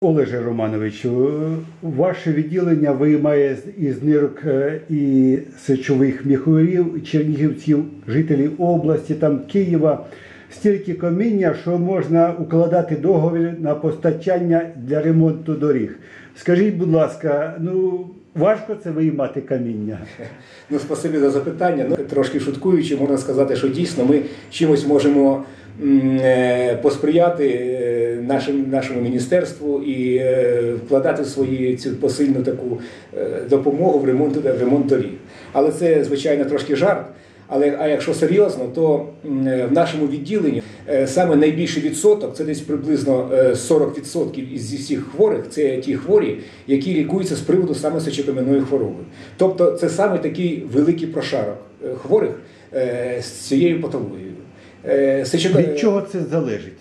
Олеже Романовичу, ваше відділення виймає із нирок е, і сечових міхурів, чернігівців, жителів області, там Києва, стільки каміння, що можна укладати договір на постачання для ремонту доріг. Скажіть, будь ласка, ну важко це виймати каміння? Ну, спасибі за запитання. Ну, трошки шуткуючи, можна сказати, що дійсно ми чимось можемо посприяти е, нашим, нашому міністерству і е, вкладати свою цю посильну таку е, допомогу в ремонт, в ремонт доріг. Але це, звичайно, трошки жарт. Але а якщо серйозно, то е, в нашому відділенні е, саме найбільший відсоток, це десь приблизно е, 40% із всіх хворих, це ті хворі, які лікуються з приводу саме сечокам'яної хвороби. Тобто це саме такий великий прошарок е, хворих е, з цією патологією. Е, сечока- Від чого це залежить?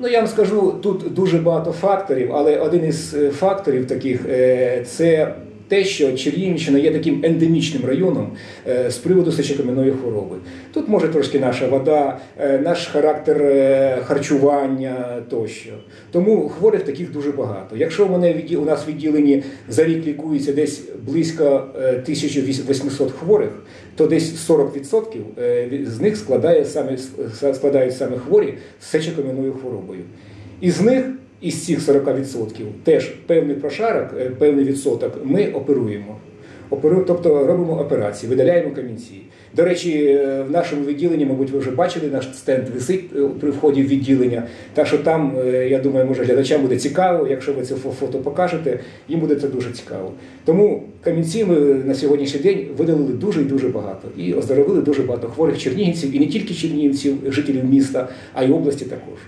Ну, я вам скажу, тут дуже багато факторів, але один із е, факторів таких е, це те, що Чернігівщина є таким ендемічним районом е, з приводу сечокам'яної хвороби. Тут може трошки наша вода, е, наш характер е, харчування тощо. Тому хворих таких дуже багато. Якщо в мене відді- у нас в відділенні за рік лікується десь близько е, 1800 хворих, то десь 40% е, з них складає саме, складають саме хворі з сечокам'яною хворобою. Із них, із цих 40%, теж певний прошарок, е, певний відсоток ми оперуємо. Тобто робимо операції, видаляємо камінці. До речі, е, в нашому відділенні, мабуть, ви вже бачили, наш стенд висить е, при вході в відділення. Так що там, я думаю, може глядачам буде цікаво, якщо ви це фото покажете, їм буде це дуже цікаво. Тому камінці ми на сьогоднішній день видалили дуже і дуже багато. І оздоровили дуже багато хворих чернігівців, і не тільки чернігівців, жителів міста, а й області також.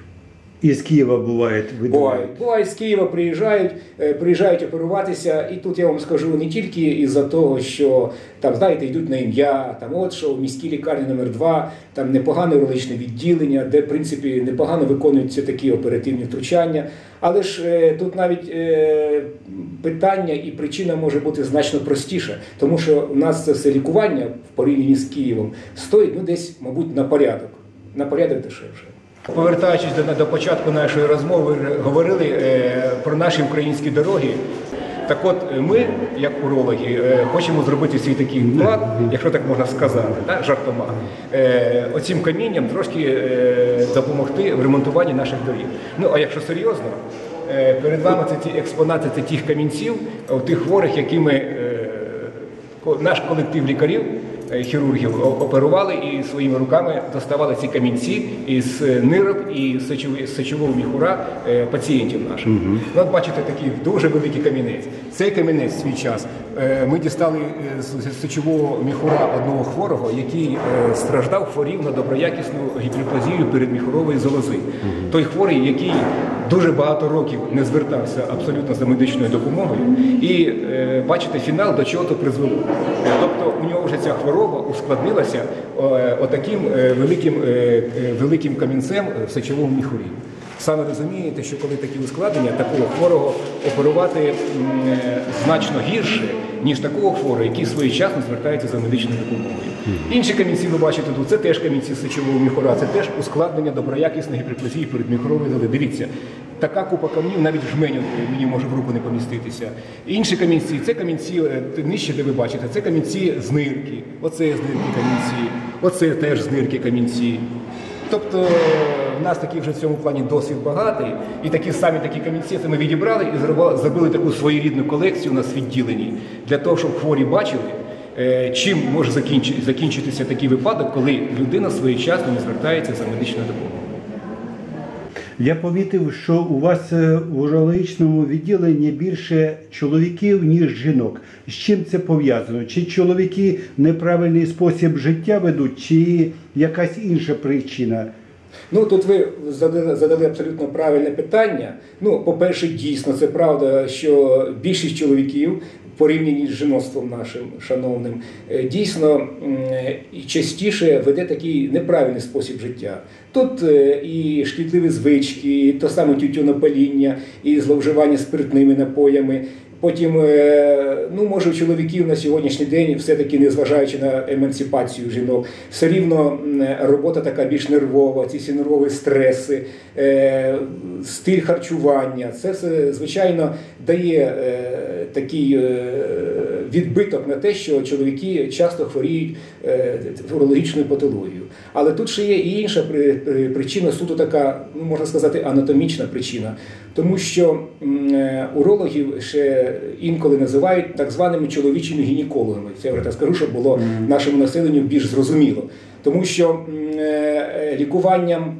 Із Києва буває Бувають. Бувають з Києва приїжджають, е, приїжджають оперуватися, і тут я вам скажу не тільки із-за того, що там, знаєте, йдуть на ім'я, там от що в міській лікарні номер 2 там непогане урологічне відділення, де в принципі непогано виконуються такі оперативні втручання. Але ж е, тут навіть е, питання і причина може бути значно простіша, тому що у нас це все лікування в порівнянні з Києвом стоїть ну десь, мабуть, на порядок, на порядок дешевше. Повертаючись до, до початку нашої розмови, говорили е, про наші українські дороги. Так от е, ми, як урологи, е, хочемо зробити свій такий вклад, якщо так можна сказати, так, жартома, е, оцим камінням трошки е, допомогти в ремонтуванні наших доріг. Ну а якщо серйозно, е, перед вами це ті експонати це тих камінців, е, тих хворих, які ми, е, наш колектив лікарів хірургів оперували і своїми руками доставали ці камінці із е, нирок і сечового міхура е, пацієнтів наших. Ну, От бачите, такий дуже великий камінець. Цей камінець в свій час е, ми дістали е, з сечового міхура одного хворого, який е, страждав, хворів на доброякісну гіперплазію передміхурової залози. Той хворий, який дуже багато років не звертався абсолютно за медичною допомогою, і е, бачите, фінал до чого то призвело. Тобто у нього вже ця хвороба ускладнилася е, отаким е, великим, великим камінцем в сечовому міхурі. Саме розумієте, що коли такі ускладнення, такого хворого оперувати значно гірше, ніж такого хворого, який своєчасно звертається за медичною допомогою. Інші камінці ви бачите тут, це теж камінці сечового міхура, це теж ускладнення доброякісної гіперплазії передміхурової зали. Дивіться, така купа камнів навіть в жменю мені може в руку не поміститися. Інші камінці, це камінці е, нижче, де ви бачите, це камінці з нирки. Оце з нирки камінці, оце теж з нирки камінці. Тобто в нас такий вже в цьому плані досвід багатий, і такі самі такі камінці ми відібрали і зробили, таку своєрідну колекцію у нас в відділенні для того, щоб хворі бачили, чим може закінчитися такий випадок, коли людина своєчасно не звертається за медичною допомогою. Я помітив, що у вас е, в урологічному відділенні більше чоловіків, ніж жінок. З чим це пов'язано? Чи чоловіки неправильний спосіб життя ведуть, чи якась інша причина? Ну тут ви задали, задали абсолютно правильне питання. Ну, по-перше, дійсно, це правда, що більшість чоловіків порівнянні з жіноцтвом нашим шановним, е, дійсно частіше веде такий неправильний спосіб життя. Тут е, і шкідливі звички, і то саме тютюнопаління, і зловживання спиртними напоями. Потім, е, ну може, у чоловіків на сьогоднішній день, все-таки незважаючи на емансипацію жінок, все рівно робота така більш нервова, ці всі нервові стреси, стиль харчування. Це все, звичайно, дає такий е, відбиток на те, що чоловіки часто хворіють е, урологічною патологією. Але тут ще є і інша при- при- причина, суто така, ну можна сказати, анатомічна причина. Тому що е, урологів ще інколи називають так званими чоловічими гінекологами. Це я вже так скажу, щоб було нашому населенню більш зрозуміло. Тому що лікуванням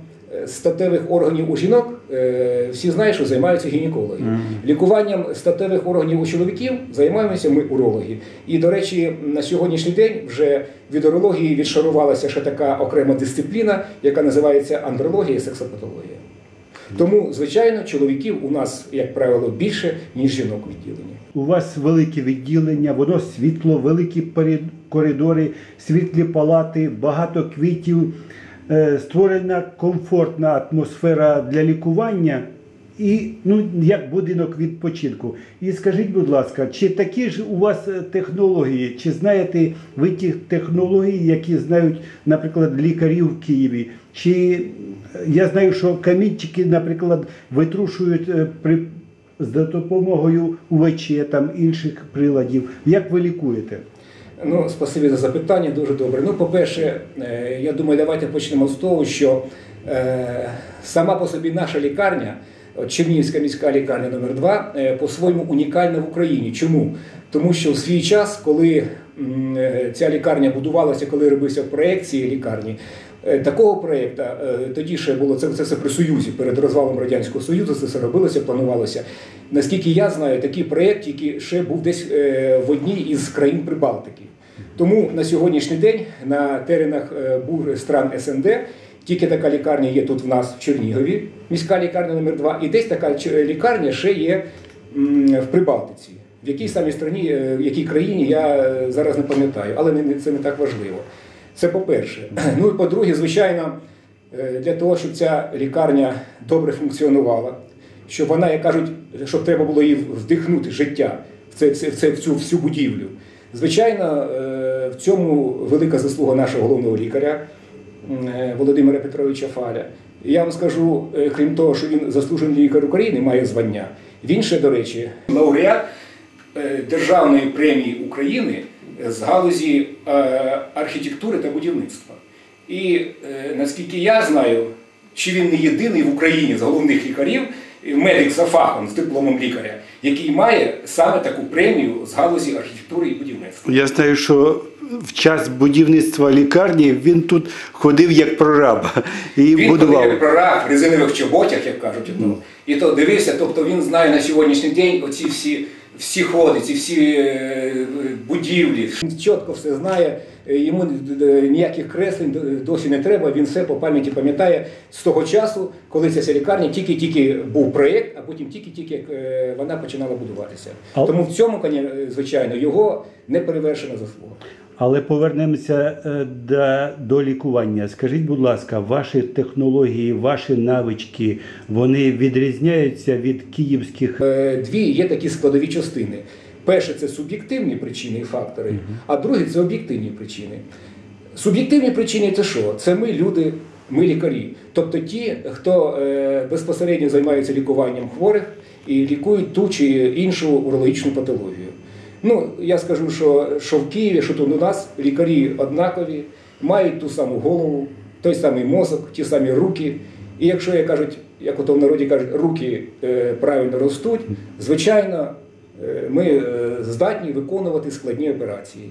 статевих органів у жінок е, всі знають, що займаються гінекологи. Лікуванням статевих органів у чоловіків займаємося ми урологи. І, до речі, на сьогоднішній день вже від урології відшарувалася ще така окрема дисципліна, яка називається андрологія і сексопатологія. Тому, звичайно, чоловіків у нас, як правило, більше, ніж жінок у відділенні. У вас велике відділення, воно світло, великі коридори, світлі палати, багато квітів, створена комфортна атмосфера для лікування і ну, як будинок відпочинку. І скажіть, будь ласка, чи такі ж у вас е, технології, чи знаєте ви ті технології, які знають, наприклад, лікарі в Києві? Чи е, я знаю, що камінчики, наприклад, витрушують е, при з допомогою УВЧ там інших приладів. Як ви лікуєте? Ну, спасибі за запитання, дуже добре. Ну, по-перше, е, я думаю, давайте почнемо з того, що е, сама по собі наша лікарня, Чернігівська міська лікарня номер 2 е, по-своєму унікальна в Україні. Чому? Тому що в свій час, коли ця лікарня будувалася, коли робився проєкт цієї лікарні, такого проєкту тоді ще було це, все при Союзі, перед розвалом Радянського Союзу, це все робилося, планувалося. Наскільки я знаю, такий проєкт тільки ще був десь в одній із країн Прибалтики. Тому на сьогоднішній день на теренах е, бур стран СНД тільки така лікарня є тут в нас в Чернігові, міська лікарня номер 2 і десь така лікарня ще є в Прибалтиці. В якій самій страні, е, в якій країні, я е, зараз не пам'ятаю, але це не так важливо. Це по-перше. Ну і по-друге, звичайно, е, для того, щоб ця лікарня добре функціонувала, щоб вона, як кажуть, щоб треба було їй вдихнути життя в, це, в, це, в цю всю будівлю. Звичайно, е, в цьому велика заслуга нашого головного лікаря е, Володимира Петровича Фаля. Я вам скажу, е, крім того, що він заслужений лікар України, має звання. Він ще, до речі, лауреат е, Державної премії України з галузі архітектури та будівництва. І наскільки я знаю, чи він не єдиний в Україні з головних лікарів, медик за фахом з дипломом лікаря, який має саме таку премію з галузі архітектури і будівництва. Я знаю, що в час будівництва лікарні він тут ходив як прораб і Він будував. ходив як прораб в резинових чоботях, як кажуть, ну, і то дивився, тобто він знає на сьогоднішній день оці всі, всі ходи, ці всі е, будівлі. Він чітко все знає, е, йому е, ніяких креслень досі не треба, він все по пам'яті пам'ятає з того часу, коли ця лікарня тільки-тільки був проєкт, а потім тільки-тільки вона починала будуватися. Тому в цьому, звичайно, його неперевершена заслуга. Але повернемося е, до, до лікування. Скажіть, будь ласка, ваші технології, ваші навички, вони відрізняються від київських. Е, Дві є такі складові частини. Перше це суб'єктивні причини і фактори, а друге це об'єктивні причини. Суб'єктивні причини це що? Це ми, люди, ми лікарі. Тобто ті, хто е, безпосередньо займаються лікуванням хворих і лікують ту чи іншу урологічну патологію. Ну, я скажу, що, що в Києві, що тут у нас лікарі однакові, мають ту саму голову, той самий мозок, ті самі руки. І якщо як кажуть, як ото в народі кажуть, руки е, правильно ростуть, звичайно, е, ми е, здатні виконувати складні операції.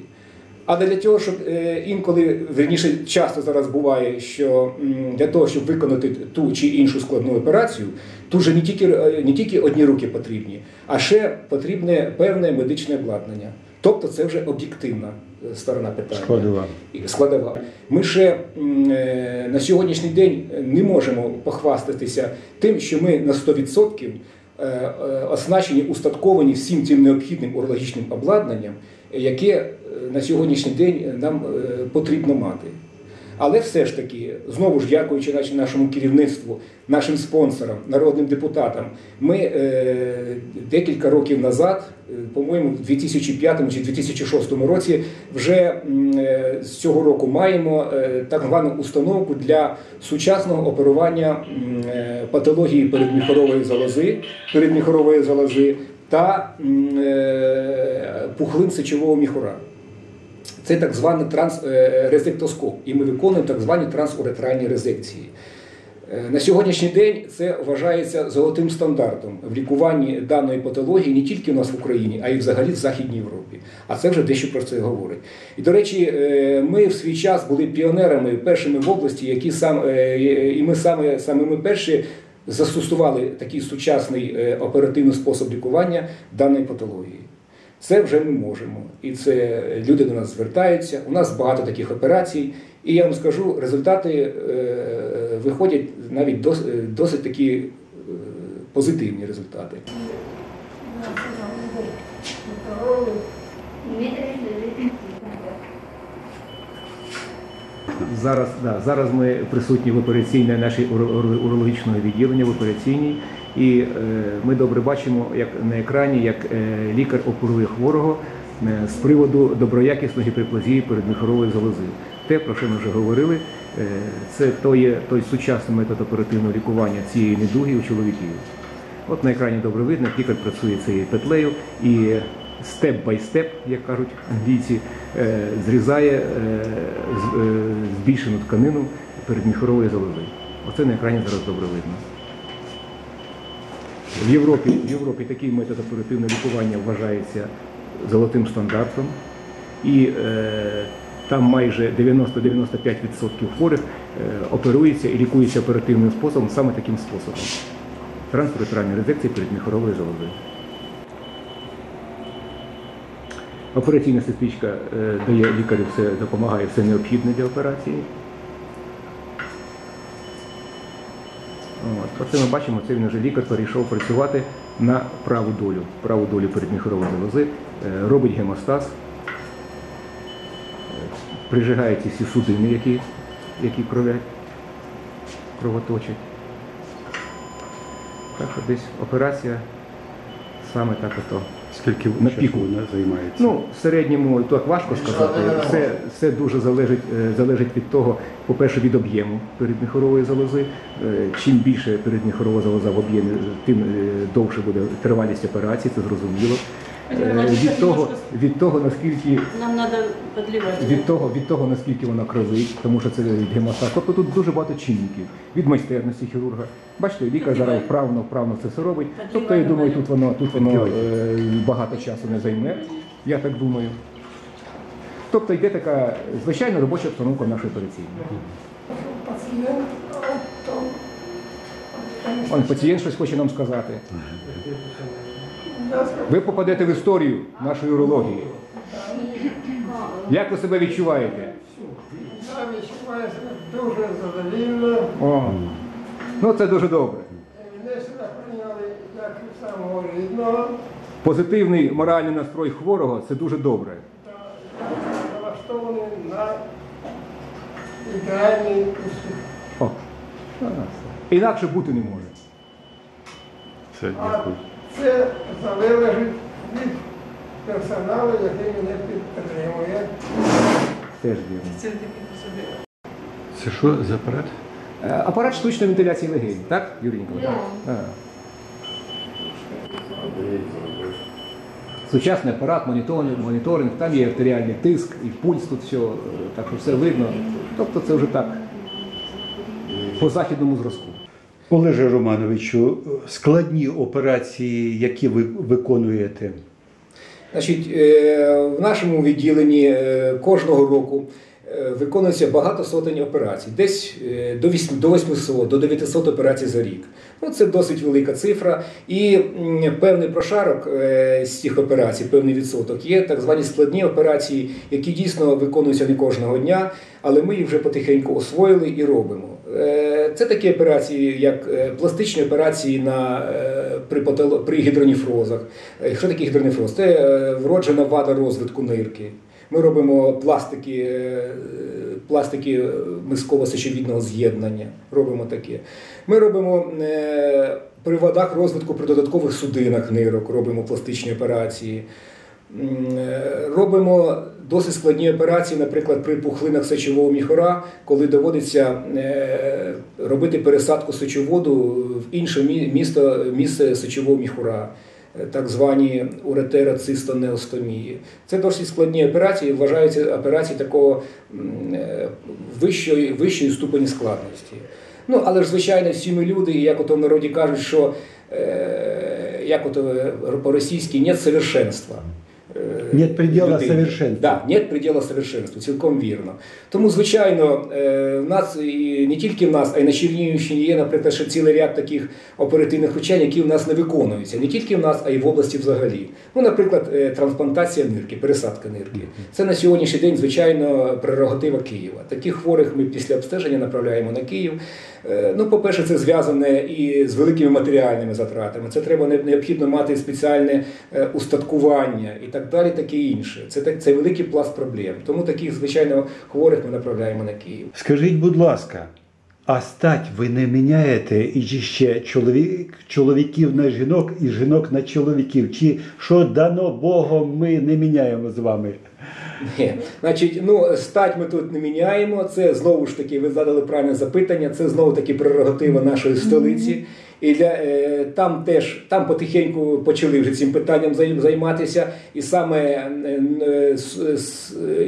Але для того, щоб е, інколи, верніше, часто зараз буває, що для того, щоб виконати ту чи іншу складну операцію, тут же не тільки, е, не тільки одні руки потрібні, а ще потрібне певне медичне обладнання. Тобто це вже об'єктивна е, сторона питання. Складова. Складова. Ми ще е, на сьогоднішній день не можемо похвастатися тим, що ми на 100% е, е, оснащені, устатковані всім цим необхідним урологічним обладнанням, яке на сьогоднішній день нам потрібно мати. Але все ж таки, знову ж дякуючи наші- нашому керівництву, нашим спонсорам, народним депутатам, ми е, декілька років назад, е, по-моєму, в 2005 чи 2006 році, вже е, з цього року маємо е, так звану установку для сучасного оперування е, патології передміхорової залози, передміхорової залози та е, пухлин сечового міхура. Це так званий транс, е, і ми виконуємо так звані трансуретральні резекції. Е, На сьогоднішній день це вважається золотим стандартом в лікуванні даної патології не тільки у нас в Україні, а й взагалі в Західній Європі. А це вже дещо про це говорить. І до речі, е, ми в свій час були піонерами, першими в області, які сам і ми саме саме ми перші застосували такий сучасний оперативний спосіб лікування даної патології. Це вже ми можемо. І це люди до нас звертаються. У нас багато таких операцій. І я вам скажу, результати е, виходять навіть дос, е, досить такі е, позитивні результати. Зараз, да, зараз ми присутні в операційній нашій уро- уро- урологічного відділення в операційній, і е, ми добре бачимо, як на екрані, як е, лікар оперує хворого е, з приводу доброякісної гіперплазії передміхорової залози. Те, про що ми вже говорили, це той, є той сучасний метод оперативного лікування цієї недуги у чоловіків. От на екрані добре видно, лікар працює цією петлею і степ бай степ, як кажуть англійці, зрізає збільшену тканину передміхорової залози. Оце на екрані зараз добре видно. В Європі, в Європі такий метод оперативного лікування вважається золотим стандартом. І е, там майже 90-95% хворих е, оперується і лікується оперативним способом, саме таким способом. Трансуретральні резекції передміхорової залози. Операційна сестричка е, дає лікарю все, допомагає все необхідне для операції. От. Оце ми бачимо, це він вже лікар перейшов працювати на праву долю, праву долю передміхорової залози, е, робить гемостаз, е, прижигає ці всі судини, які, які кровять, кровоточать. Так що десь операція саме так ото. Скільки На піку. вона займається? Ну, в середньому так важко сказати. Все, все дуже залежить, е, залежить від того, по-перше, від об'єму передміхорової залози. Е, Чим більше передміхорова залоза в об'ємі, тим е, довше буде тривалість операції, це зрозуміло. Е, Від того, від того, наскільки Нам подливать. від того, від того, наскільки вона кровить, тому що це гемостаз. Тобто тут дуже багато чинників. Від майстерності хірурга. Бачите, лікар зараз вправно, вправно це все робить. Тобто, я думаю, тут воно, тут воно е, багато часу не займе, я так думаю. Тобто йде така звичайна робоча обстановка нашої операційної. Он пацієнт щось хоче нам сказати. Ви попадете в історію нашої урології. Як ви себе відчуваєте? Я відчуваю себе дуже задовільно. О, ну це дуже добре. Мене сюди прийняли як самого рідного. Позитивний моральний настрой хворого це дуже добре. налаштований на ідеальний успіх. О, інакше бути не може. А дякую. Це залежить від персоналу, який мене підтримує. Теж вірно. Це що за апарат? Е, Апарат штучної вентиляції легень, так, Юрій Ніколаєвич? А. Сучасний апарат, моніторинг, моніторинг, там є артеріальний тиск і пульс тут все, е, так що все видно. Тобто це вже так по західному зразку. Олеже Романовичу, складні операції, які ви виконуєте? Значить, е, в нашому відділенні е, кожного року виконується багато сотень операцій, десь е, до 8 до 800, до 900 операцій за рік. Ну, це досить велика цифра. І певний прошарок е, з цих операцій, певний відсоток, є так звані складні операції, які дійсно виконуються не кожного дня, але ми їх вже потихеньку освоїли і робимо. Е, Це такі операції, як е, пластичні операції на, е, при, патоло- при гідронефрозах. Е, Що таке гідронефроз? Це е, вроджена вада розвитку нирки. Ми робимо пластики, е, пластики мисково-сечовідного з'єднання. Робимо таке. Ми робимо е, при вадах розвитку при додаткових судинах нирок, робимо пластичні операції. Е, Робимо досить складні операції, наприклад, при пухлинах сечового міхора, коли доводиться робити пересадку сечоводу в інше місто, місце сечового міхора, е, так звані уретероцистонеостомії. Це досить складні операції, вважаються операції такого е, вищої, вищої ступені складності. Ну, але ж, звичайно, всі ми люди, і як ото в народі кажуть, що е, як ото е, по-російськи нет совершенства. Е, Нет предела людини. совершенства. Да, нет предела совершенству, цілком вірно. Тому, звичайно, е, в нас і не тільки в нас, а й на Чернігівщині є, наприклад, ще цілий ряд таких оперативних вчень, які в нас не виконуються. Не тільки в нас, а й в області взагалі. Ну, наприклад, е, трансплантація нирки, пересадка нирки. Це на сьогоднішній день, звичайно, прерогатива Києва. Таких хворих ми після обстеження направляємо на Київ. Е, Ну, по-перше, це зв'язане і з великими матеріальними затратами. Це треба необхідно мати спеціальне е, устаткування і так далі, таке інше. Це так це великий пласт проблем. Тому таких, звичайно, хворих ми направляємо на Київ. Скажіть, будь ласка, а стать ви не міняєте і ще чоловік, чоловіків на жінок і жінок на чоловіків? Чи що дано Богом ми не міняємо з вами? Ні. Значить, ну стать ми тут не міняємо. Це знову ж таки, ви задали правильне запитання. Це знову таки прерогатива нашої столиці. І для е, там теж там потихеньку почали вже цим питанням займатися. І саме е, е,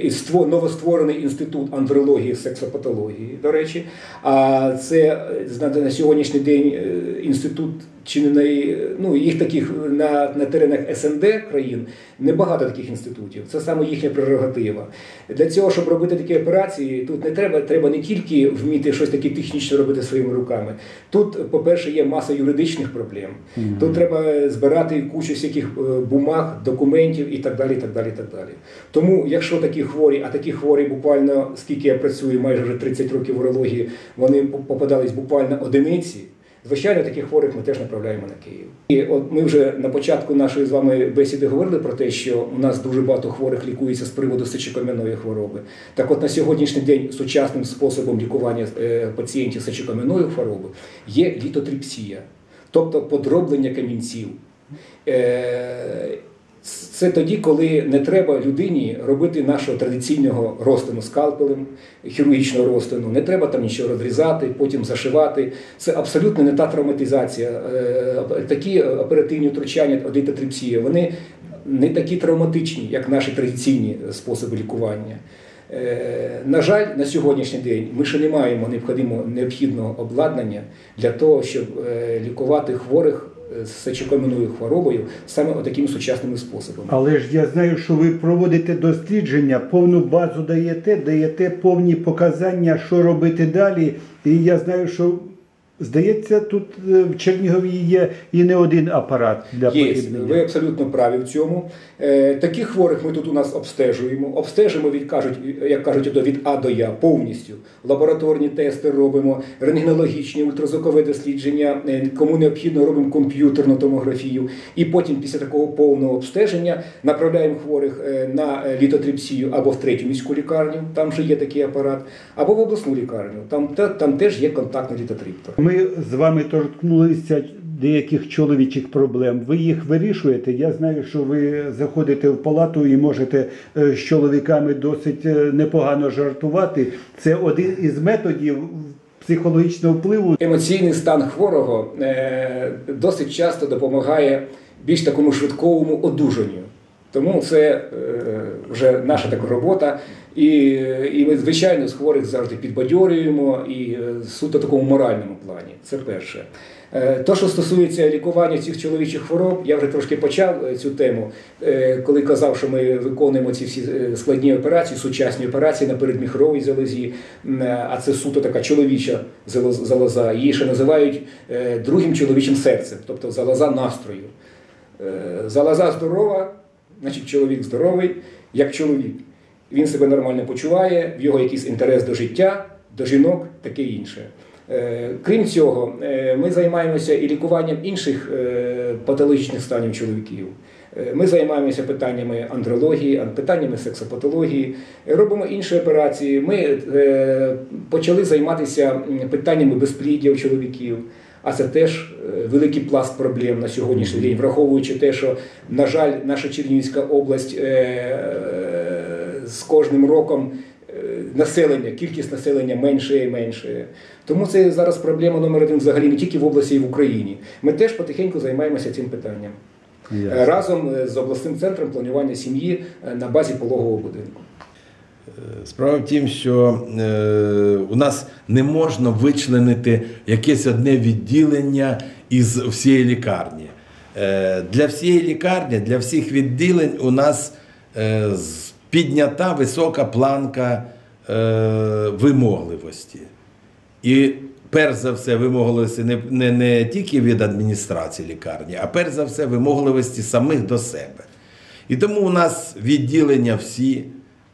і ство- новостворений інститут андрології сексопатології, до речі. А це на сьогоднішній день інститут чи не най, ну, їх таких на, на теренах СНД країн небагато таких інститутів. Це саме їхня прерогатива. Для цього, щоб робити такі операції, тут не треба, треба не тільки вміти щось таке технічне робити своїми руками. Тут, по-перше, є маса юридичних проблем. Тут треба збирати кучу всяких е, бумаг, документів і так далі. І так далі, і так далі. Тому, якщо такі хворі, а такі хворі буквально скільки я працюю, майже вже 30 років в урології, вони попадались буквально одиниці. Звичайно, таких хворих ми теж направляємо на Київ. І от ми вже на початку нашої з вами бесіди говорили про те, що у нас дуже багато хворих лікується з приводу сечокам'яної хвороби. Так от на сьогоднішній день сучасним способом лікування е, пацієнтів з сечокам'яною хвороби є літотріпсія, тобто подроблення камінців. Е, Це тоді, коли не треба людині робити нашого традиційного розтину скальпелем, хірургічного розтину, не треба там нічого розрізати, потім зашивати. Це абсолютно не та травматизація. Е, Такі оперативні втручання, одитотрипсія, вони не такі травматичні, як наші традиційні способи лікування. Е, На жаль, на сьогоднішній день ми ще не маємо необхідного, обладнання для того, щоб е, лікувати хворих е, з сечокам'яною хворобою саме такими сучасними способами. Але ж я знаю, що ви проводите дослідження, повну базу даєте, даєте повні показання, що робити далі. І я знаю, що здається, тут е, в Чернігові є і не один апарат для Є, ви абсолютно праві в цьому. Е, таких хворих ми тут у нас обстежуємо. Обстежимо від кажуть, як кажуть, від А до Я повністю. Лабораторні тести робимо, рентгенологічні, ультразвукове дослідження. Е, Кому необхідно, робимо комп'ютерну томографію. І потім, після такого повного обстеження, направляємо хворих на літотрипсію або в третю міську лікарню, там вже є такий апарат, або в обласну лікарню. Там, та- там теж є контактний літотриптор. Ми з вами торкнулися деяких чоловічих проблем. Ви їх вирішуєте. Я знаю, що ви заходите в палату і можете е, з чоловіками досить е, непогано жартувати. Це один із методів психологічного впливу. Емоційний стан хворого е, досить часто допомагає більш такому швидковому одужанню. Тому це вже наша така робота. І, і ми, звичайно, з хворих завжди підбадьорюємо і е, суто такому моральному плані. Це перше. Е, То, що стосується лікування цих чоловічих хвороб, я вже трошки почав е, цю тему, коли казав, що ми виконуємо ці всі складні операції, сучасні операції на передміхровій залозі, а це суто така чоловіча залоза. Її ще називають другим чоловічим серцем, тобто залоза настрою. Залоза здорова, значить чоловік здоровий, як чоловік. Він себе нормально почуває, в його якийсь інтерес до життя, до жінок, таке інше. Е, Крім цього, е, ми займаємося і лікуванням інших е, патологічних станів чоловіків. Ми займаємося питаннями андрології, питаннями сексопатології, робимо інші операції. Ми почали займатися питаннями безпліддя у чоловіків. А це теж великий пласт проблем на сьогоднішній день, враховуючи те, що, на жаль, наша Чернігівська область з кожним роком е, населення, кількість населення менше і менше. Тому це зараз проблема номер один взагалі не тільки в області, й в Україні. Ми теж потихеньку займаємося цим питанням. Е, Разом е, з обласним центром планування сім'ї на базі пологового будинку. Справа в тім, що е, у нас не можна вичленити якесь одне відділення із всієї лікарні. Е, для всієї лікарні, для всіх відділень у нас е, з- піднята висока планка е, вимогливості. І перш за все вимогливості не, не, не тільки від адміністрації лікарні, а перш за все вимогливості самих до себе. І тому у нас відділення всі,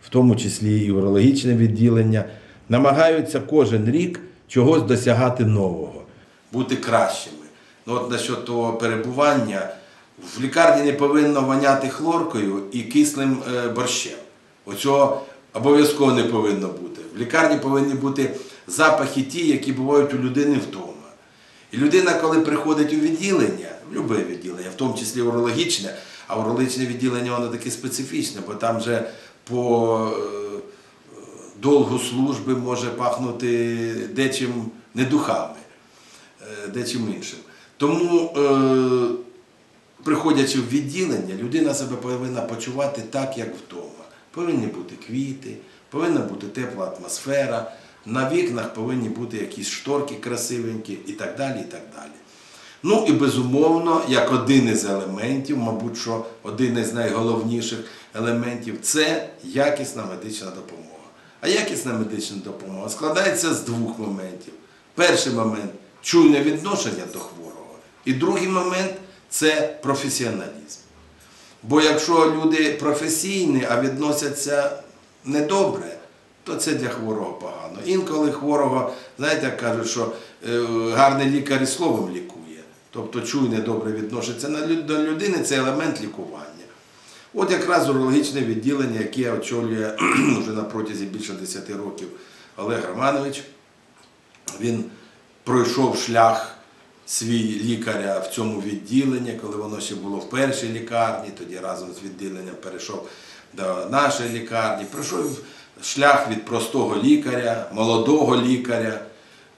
в тому числі і урологічне відділення, намагаються кожен рік чогось досягати нового, бути кращими. Ну, от насчет того перебування, в лікарні не повинно воняти хлоркою і кислим е, борщем. Оцього обов'язково не повинно бути. В лікарні повинні бути запахи ті, які бувають у людини вдома. І людина, коли приходить у відділення, в будь-яке відділення, в тому числі урологічне, а урологічне відділення воно таке специфічне, бо там же по е, довгу служби може пахнути дечим не духами, е, дечим іншим. Тому, е, приходячи в відділення, людина себе повинна почувати так, як вдома. Повинні бути квіти, повинна бути тепла атмосфера, на вікнах повинні бути якісь шторки красивенькі і так далі. і так далі. Ну і безумовно, як один із елементів, мабуть, що один із найголовніших елементів це якісна медична допомога. А якісна медична допомога складається з двох моментів. Перший момент чуйне відношення до хворого, і другий момент це професіоналізм. Бо якщо люди професійні, а відносяться недобре, то це для хворого погано. Інколи хворого, знаєте, кажуть, що е, гарний лікар і словом лікує. Тобто чуйне добре відноситься до людини, це елемент лікування. От якраз урологічне відділення, яке очолює вже на протязі більше 10 років Олег Романович, він пройшов шлях свій лікаря в цьому відділенні, коли воно ще було в першій лікарні, тоді разом з відділенням перейшов до нашої лікарні. Пройшов шлях від простого лікаря, молодого лікаря,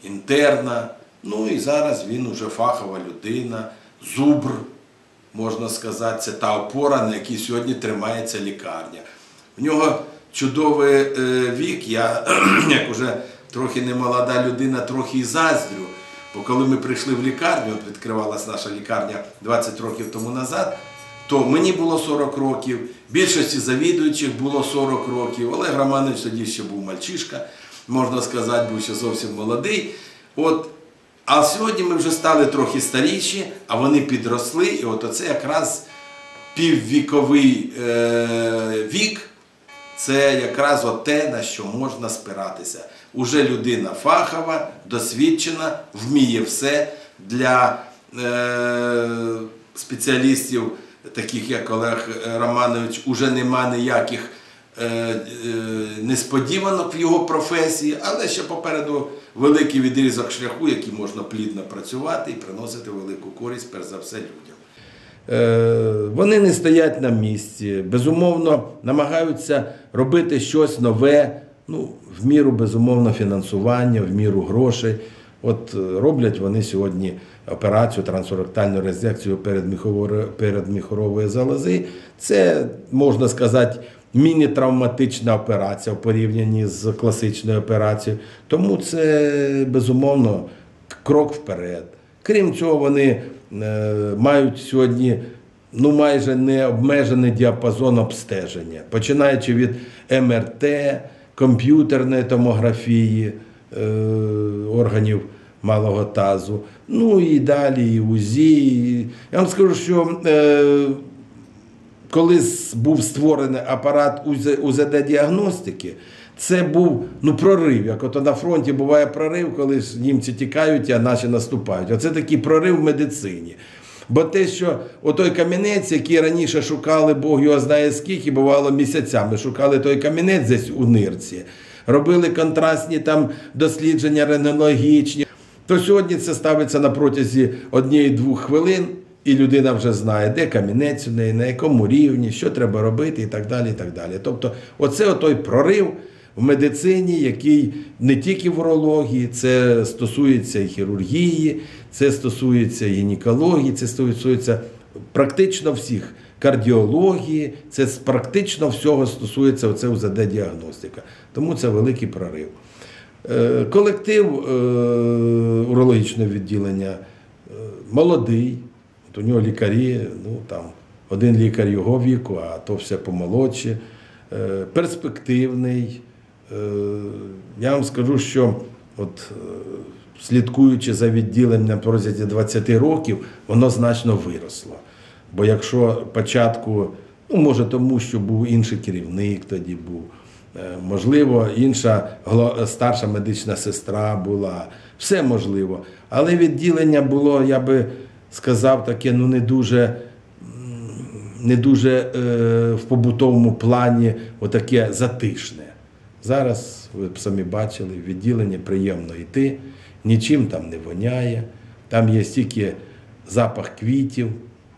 інтерна. Ну і зараз він уже фахова людина, зубр, можна сказати, це та опора, на якій сьогодні тримається лікарня. В нього чудовий е, вік. Я, як уже трохи не молода людина, трохи і заздрю. Бо коли ми прийшли в лікарню, от відкривалася наша лікарня 20 років тому назад, то мені було 40 років, більшості завідуючих було 40 років. Олег Романович тоді ще був мальчишка, можна сказати, був ще зовсім молодий. От, а сьогодні ми вже стали трохи старіші, а вони підросли, і от оце якраз піввіковий е, вік, це якраз от те, на що можна спиратися. Уже людина фахова, досвідчена, вміє все для е, спеціалістів, таких як Олег Романович, уже нема ніяких е, е, несподіванок в його професії, але ще попереду великий відрізок шляху, який можна плідно працювати і приносити велику користь, перш за все, людям. Е, Вони не стоять на місці, безумовно, намагаються робити щось нове, ну, в міру безумовно фінансування, в міру грошей. От е, роблять вони сьогодні операцію трансоректальну резекцію передміхорової залози. Це можна сказати. Міні-травматична операція в порівнянні з класичною операцією. Тому це безумовно крок вперед. Крім цього, вони е, мають сьогодні ну, майже необмежений діапазон обстеження, починаючи від МРТ, комп'ютерної томографії е, органів малого тазу, ну і далі і УЗІ. Я вам скажу, що е, коли був створений апарат УЗД-діагностики, це був ну, прорив. Як ото на фронті буває прорив, коли німці тікають, а наші наступають. Оце такий прорив в медицині. Бо те, що отой камінець, який раніше шукали, Бог його знає скільки, бувало місяцями, шукали той камінець десь у нирці, робили контрастні там дослідження рентгенологічні, то сьогодні це ставиться на протязі однієї-двох хвилин, і людина вже знає, де камінець у неї, на якому рівні, що треба робити і так далі. і так далі. Тобто, оце той прорив в медицині, який не тільки в урології, це стосується і хірургії, це стосується і гінекології, це стосується практично всіх. Кардіології, це практично всього стосується оце УЗД-діагностика. Тому це великий прорив. Е, Колектив е, урологічного відділення е, молодий, от у нього лікарі, ну там один лікар його віку, а то все помолодші, е, перспективний. Е, Я вам скажу, що от, е, слідкуючи за відділенням протягом 20 років, воно значно виросло. Бо якщо початку, ну може тому, що був інший керівник тоді був, е, можливо, інша старша медична сестра була, все можливо. Але відділення було, я би сказав, таке ну не дуже не дуже е, в побутовому плані отаке затишне. Зараз ви б самі бачили, в відділення приємно йти, нічим там не воняє. Там є стільки запах квітів,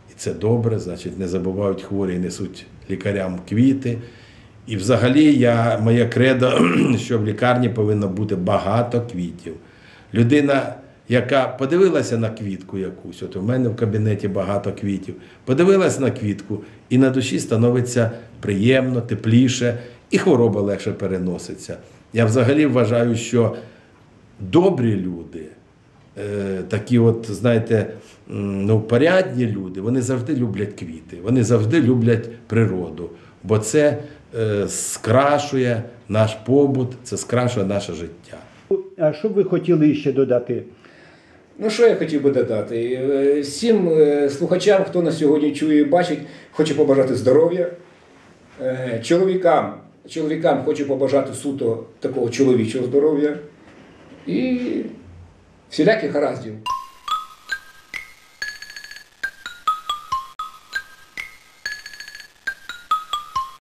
і це добре, значить, не забувають хворі і несуть лікарям квіти. І взагалі я, моє кредо, що в лікарні повинно бути багато квітів. Людина, яка подивилася на квітку якусь, от у мене в кабінеті багато квітів, подивилася на квітку, і на душі становиться приємно, тепліше, і хвороба легше переноситься. Я взагалі вважаю, що добрі люди, е, такі, от, знаєте, ну, порядні люди, вони завжди люблять квіти, вони завжди люблять природу, бо це е, скрашує наш побут, це скрашує наше життя. А що б ви хотіли ще додати? Ну, що я хотів би додати? Е, Всім слухачам, хто нас сьогодні чує і бачить, хочу побажати здоров'я. Чоловікам, чоловікам хочу побажати суто такого чоловічого здоров'я і всіляких гараздів.